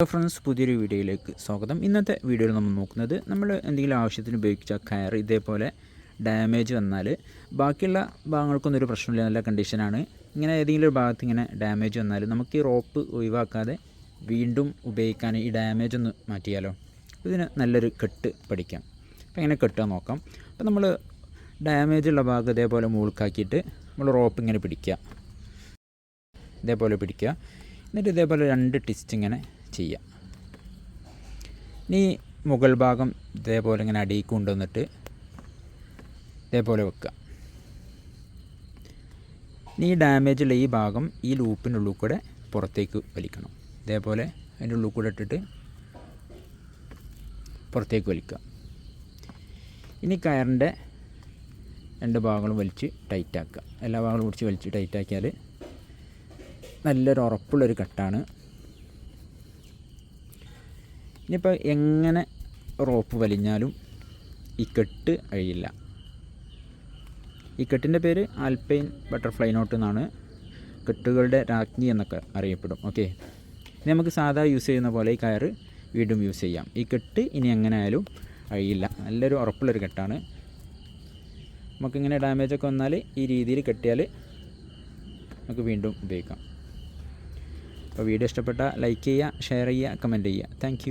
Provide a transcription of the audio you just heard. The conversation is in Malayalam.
ഹലോ ഫ്രണ്ട്സ് പുതിയൊരു വീഡിയോയിലേക്ക് സ്വാഗതം. ഇന്നത്തെ വീഡിയോയിൽ നമ്മൾ നോക്കുന്നത് നമ്മൾ എന്തെങ്കിലും ആവശ്യത്തിന് ഉപയോഗിച്ച കയർ ഇതേപോലെ ഡാമേജ് വന്നാൽ ബാക്കിയുള്ള ഭാഗങ്ങൾക്കൊന്നും ഒരു പ്രശ്നമില്ല നല്ല കണ്ടീഷനാണ് ഇങ്ങനെ ഏതെങ്കിലും ഒരു ഭാഗത്ത് ഇങ്ങനെ ഡാമേജ് വന്നാൽ നമുക്ക് ഈ റോപ്പ് ഒഴിവാക്കാതെ വീണ്ടും ഉപയോഗിക്കാൻ ഈ ഡാമേജ് ഒന്ന് മാറ്റിയാലോ? ഇതിന് നല്ലൊരു കെട്ട് പഠിക്കാം. അപ്പോൾ എങ്ങനെ കെട്ടുക നോക്കാം. അപ്പോൾ നമ്മൾ ഡാമേജ് ഉള്ള ഭാഗം ഇതേപോലെ മൂൾക്കാക്കിയിട്ട് നമ്മൾ റോപ്പ് ഇങ്ങനെ പിടിക്കുക. ഇതേപോലെ പിടിക്കുക. എന്നിട്ട് ഇതേപോലെ രണ്ട് ടിസ്റ്റ് ഇങ്ങനെ ചെയ്യുക ഇനി മുകൾ ഭാഗം ഇതേപോലെ ഇങ്ങനെ അടിയിൽ കൊണ്ടുവന്നിട്ട് ഇതേപോലെ വെക്കുക. ഇനി ഈ ഡാമേജ് ഉള്ള ഈ ഭാഗം ഈ ലൂപ്പിന്റെ ഉള്ളിൽ കൂടെ പുറത്തേക്ക് വലിക്കണം. ഇതേപോലെ അതിന്റെ ഉള്ളിൽ കൂടെ ഇട്ടിട്ട് പുറത്തേക്ക് വലിക്കുക. ഇനി കയറിന്റെ രണ്ട് ഭാഗങ്ങളും വലിച്ച് ടൈറ്റാക്കുക എല്ലാ ഭാഗങ്ങളും പിടിച്ച് വലിച്ച് ടൈറ്റാക്കിയാൽ നല്ലൊരു ഉറപ്പുള്ളൊരു കട്ടാണ് ഇനിയിപ്പോൾ എങ്ങനെ റോപ്പ് വലിഞ്ഞാലും ഈ കെട്ട് അഴിയില്ല. ഈ കെട്ടിന്റെ പേര് ആൽപൈൻ ബട്ടർഫ്ലൈ നോട്ട് എന്നാണ്. കെട്ടുകളുടെ രാജ്ഞി എന്നൊക്കെ അറിയപ്പെടും. ഓക്കെ? ഇനി നമുക്ക് സാധാ യൂസ് ചെയ്യുന്ന പോലെ ഈ കയറ് വീണ്ടും യൂസ് ചെയ്യാം. ഈ കെട്ട് ഇനി എങ്ങനെ ആയാലും അഴിയില്ല. നല്ലൊരു ഉറപ്പുള്ളൊരു കെട്ടാണ്. നമുക്കിങ്ങനെ ഡാമേജൊക്കെ വന്നാൽ ഈ രീതിയിൽ കെട്ടിയാൽ നമുക്ക് വീണ്ടും ഉപയോഗിക്കാം. അപ്പോൾ വീഡിയോ ഇഷ്ടപ്പെട്ടാൽ ലൈക്ക് ചെയ്യുക ഷെയർ ചെയ്യുക കമന്റ് ചെയ്യുക. താങ്ക്